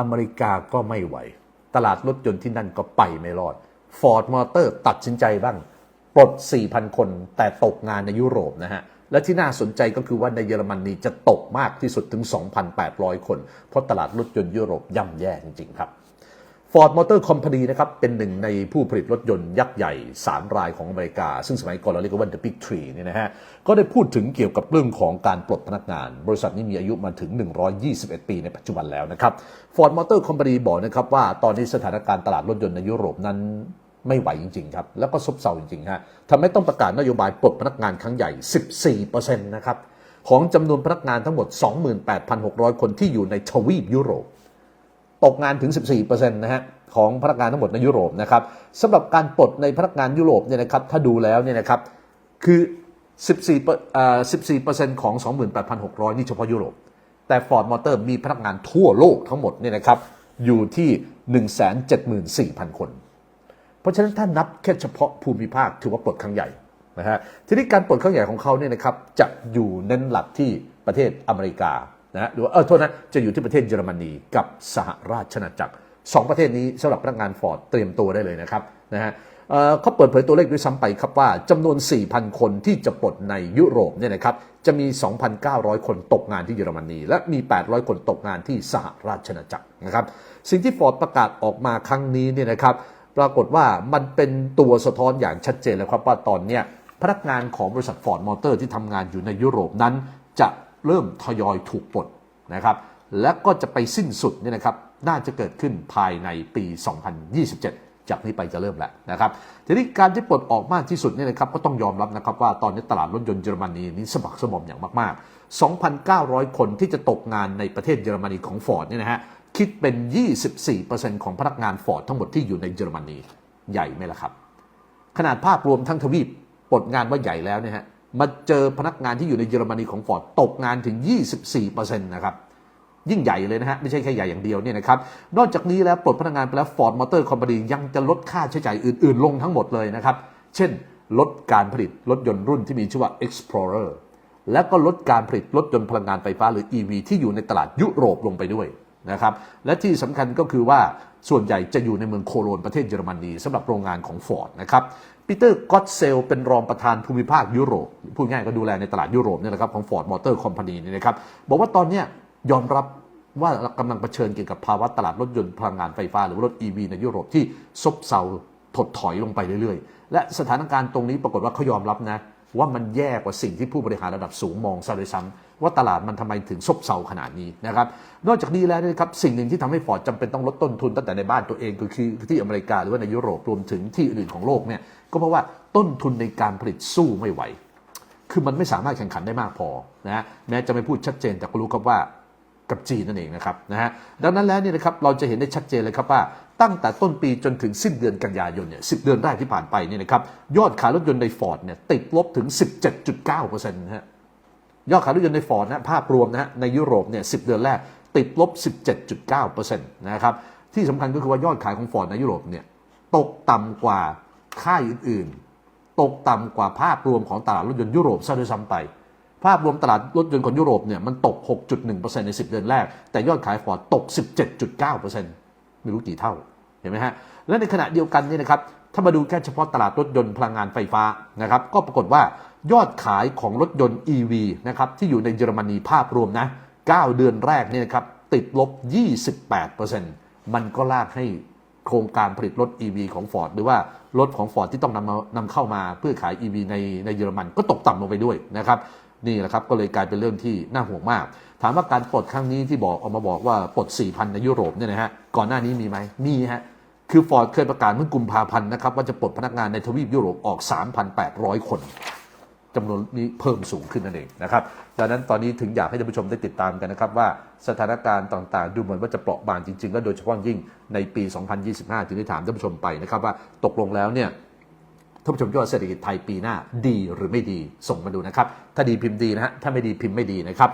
อเมริกาก็ไม่ไหว ตลาดรถยนต์ที่นั่นก็ไปไม่รอด Ford Motor ตัดสินใจบ้าง ปลด 4,000 คนแต่ตกงานในยุโรปนะฮะ และที่น่าสนใจก็คือว่าในเยอรมนีจะตกมากที่สุดถึง 2,800 คน เพราะตลาดรถยนต์ยุโรปย่ำแย่จริงๆครับ Ford Motor Company นะครับเป็นหนึ่งในผู้ผลิตรถยนต์ยักษ์ใหญ่ 3 รายของอเมริกา ซึ่งสมัยก่อนเราเรียกว่า The Big Three เนี่ยนะฮะก็ได้พูดถึงเกี่ยวกับเรื่องของการปลดพนักงาน บริษัทนี้มีอายุมาถึง 121 ปีในปัจจุบันแล้วนะครับ Ford Motor Company บอกนะครับว่าตอนนี้สถานการณ์ตลาดรถยนต์ในยุโรปนั้นไม่ไหวจริง ๆ ครับ แล้วก็ซบเซาจริงๆฮะทำให้ต้องประกาศนโยบายปลดพนักงานครั้งใหญ่ 14%นะครับของจำนวนพนักงานทั้งหมด 28,600 คนที่อยู่ในทวีปยุโรป ตกงานถึง 14%นะฮะของพนักงานทั้งหมดในยุโรปนะครับสำหรับการปลดในพนักงานยุโรปเนี่ยนะครับถ้าดูแล้วเนี่ยนะครับคือ 14เอ่อ14%ของ 28,600 นี่เฉพาะยุโรป แต่ Ford Motor มีพนักงานทั่วโลกทั้งหมดเนี่ยนะครับอยู่ที่ 174,000 คน เพราะฉะนั้นถ้านับแค่เฉพาะภูมิภาคถือว่าปลดครั้งใหญ่นะฮะทีนี้การปลดครั้งใหญ่ของเขาเนี่ยนะครับจะอยู่เน้นหลักที่ประเทศอเมริกา นะฮะหรือว่าเออโทษนะจะอยู่ที่ประเทศเยอรมนีกับสหราชอาณาจักรสองประเทศนี้สำหรับพนักงานฟอร์ดเตรียมตัวได้เลยนะครับนะฮะเเขาเปิดเผยตัวเลขด้วยซ้ำไปครับว่าจำนวน 4,000 คนที่จะปลดในยุโรปเนี่ยนะครับจะมี 2,900 คนตกงานที่เยอรมนี และมี 800 คนตกงานที่สหราชอาณาจักรนะครับสิ่งที่ฟอร์ดประกาศออกมาครั้งนี้เนี่ยนะครับปรากฏว่ามันเป็นตัวสะท้อนอย่างชัดเจนเลยครับว่าตอนเนี้ยพนักงานของบริษัทฟอร์ดมอเตอร์ที่ทำงานอยู่ในยุโรปนั้นจะ เริ่มทยอยถูกปลดนะครับ และก็จะไปสิ้นสุดเนี่ยนะครับ น่าจะเกิดขึ้นภายในปี 2027 จากนี้ไปจะเริ่มแล้วนะครับทีนี้การที่ปลดออกมากที่สุดเนี่ยนะครับก็ต้องยอมรับนะครับว่าตอนนี้ตลาดรถยนต์เยอรมนีนี้สะบักสะบมอย่างมาก ๆ 2,900 คนที่จะตกงานในประเทศเยอรมนีของฟอร์ดเนี่ยนะฮะคิดเป็น 24%ของพนักงานฟอร์ดทั้งหมดที่อยู่ในเยอรมนีใหญ่ไหมล่ะครับ ขนาดภาพรวมทั้งทวีปปลดงานว่าใหญ่แล้วเนี่ยฮะ มาเจอพนักงานที่อยู่ในเยอรมนีของฟอร์ดตกงานถึง 24%นะครับยิ่งใหญ่เลยนะฮะ ไม่ใช่แค่ใหญ่อย่างเดียวเนี่ยนะครับ นอกจากนี้แล้วปลดพนักงานไปแล้ว Ford Motor Company ยังจะลดค่าใช้จ่ายอื่น ๆ ลงทั้งหมดเลยนะครับ เช่น ลดการผลิตรถยนต์รุ่นที่มีชื่อว่า Explorer และก็ลดการผลิตรถยนต์พลังงานไฟฟ้าหรือ EV ที่อยู่ในตลาดยุโรปลงไปด้วย นะครับและที่สำคัญก็คือว่าส่วนใหญ่จะอยู่ในเมืองโคโลนประเทศเยอรมนีสำหรับโรงงานของ Ford นะครับปีเตอร์ก็อตเซลเป็นรองประธานภูมิภาคยุโรปพูดง่ายก็ดูแลในตลาดยุโรปเนี่ยแหละครับของ Ford Motor Company เนี่นะครับบอกว่าตอนนี้ยอมรับว่ากำลังเผชิญเกี่ยวกับภาวะตลาดรถยนต์พลังงานไฟฟ้า หรือรถ EV ในยุโรปที่ซบเซาถดถอยลงไปเรื่อยๆ และสถานการณ์ตรงนี้ปรากฏว่าเขายอมรับนะว่ามันแย่กว่าสิ่งที่ผู้บริหารระดับสูงมองซะด้วยซ้ำ ว่าตลาดมันทำไมถึงซบเซาขนาดนี้นะครับ นอกจากนี้แล้วนะครับสิ่งหนึ่งที่ทำให้ฟอร์ดจำเป็นต้องลดต้นทุนตั้งแต่ในบ้านตัวเองก็คือที่อเมริกาหรือว่าในยุโรปรวมถึงที่อื่นของโลกเนี่ยก็เพราะว่าต้นทุนในการผลิตสู้ไม่ไหว คือมันไม่สามารถแข่งขันได้มากพอนะฮะแม้จะไม่พูดชัดเจนแต่ก็รู้ครับว่ากับจีนนั่นเองนะครับนะฮะดังนั้นแล้วเนี่ยนะครับเราจะเห็นได้ชัดเจนเลยครับว่าตั้งแต่ต้นปีจนถึงสิ้นเดือนกันยายนเนี่ยสิเดือนแรกที่ผ่านไปเนี่ยนะครับยอดขายรถยนต์ในฟอร์ดเนี่ยติดลบถึง 17.9%นะฮะ ยอดขายรถยนต์ในฟอร์ดนะภาพรวมนะฮะในยุโรปเนี่ยสิเดือนแรกติดลบ 17.9%นะครับที่สำคัญก็คือว่ายอดขายของฟอร์ดในยุโรปเนี่ยตกต่ำกว่าค่ายอื่นๆ ตกต่ำกว่าภาพรวมของตลาดรถยนต์ยุโรปซะด้วยซ้ำไป ภาพรวมตลาดรถยนต์ของยุโรปเนี่ยมันตก 6.1%ใน 10 เดือนแรก แต่ยอดขายฟอร์ดตก 17.9%ไม่รู้กี่เท่า เห็นไหมฮะ และในขณะเดียวกันนี่นะครับ ถ้ามาดูแค่เฉพาะตลาดรถยนต์พลังงานไฟฟ้านะครับก็ปรากฏว่ายอดขายของรถยนต์ EV นะครับที่อยู่ในเยอรมนีภาพรวมนะ 9 เดือนแรกเนี่ยครับติดลบ 28%มันก็ลากให้โครงการผลิตรถ EV ของ Ford หรือว่ารถของ Ford ที่ต้องนำมานำเข้ามาเพื่อขาย EV ในในเยอรมันก็ตกต่ำลงไปด้วยนะครับนี่แหละครับก็เลยกลายเป็นเรื่องที่น่าห่วงมาก ถามว่าการปลดครั้งนี้ที่บอกออกมาบอกว่าปลด 4,000 ในยุโรปเนี่ยนะฮะก่อนหน้านี้มีไหมมีฮะ คือฟอร์ดเคยประกาศเมื่อกุมภาพันธ์นะครับว่าจะปลดพนักงานในทวีปยุโรปออก 3,800 คนจำนวนนี้เพิ่มสูงขึ้นนั่นเองนะครับดังนั้นตอนนี้ถึงอยากให้ท่านผู้ชมได้ติดตามกันนะครับว่าสถานการณ์ต่างๆ ดูเหมือนว่าจะเปราะบางจริงๆ และโดยเฉพาะยิ่งในปี 2025 ถึงได้ถามท่านผู้ชมไปนะครับว่าตกลงแล้วเนี่ยท่านผู้ชมคิดเศรษฐกิจไทยปีหน้าดีหรือไม่ดีส่งมาดูนะครับ ถ้าดีพิมพ์ดีนะฮะถ้าไม่ดีพิมพ์ไม่ดีนะครับ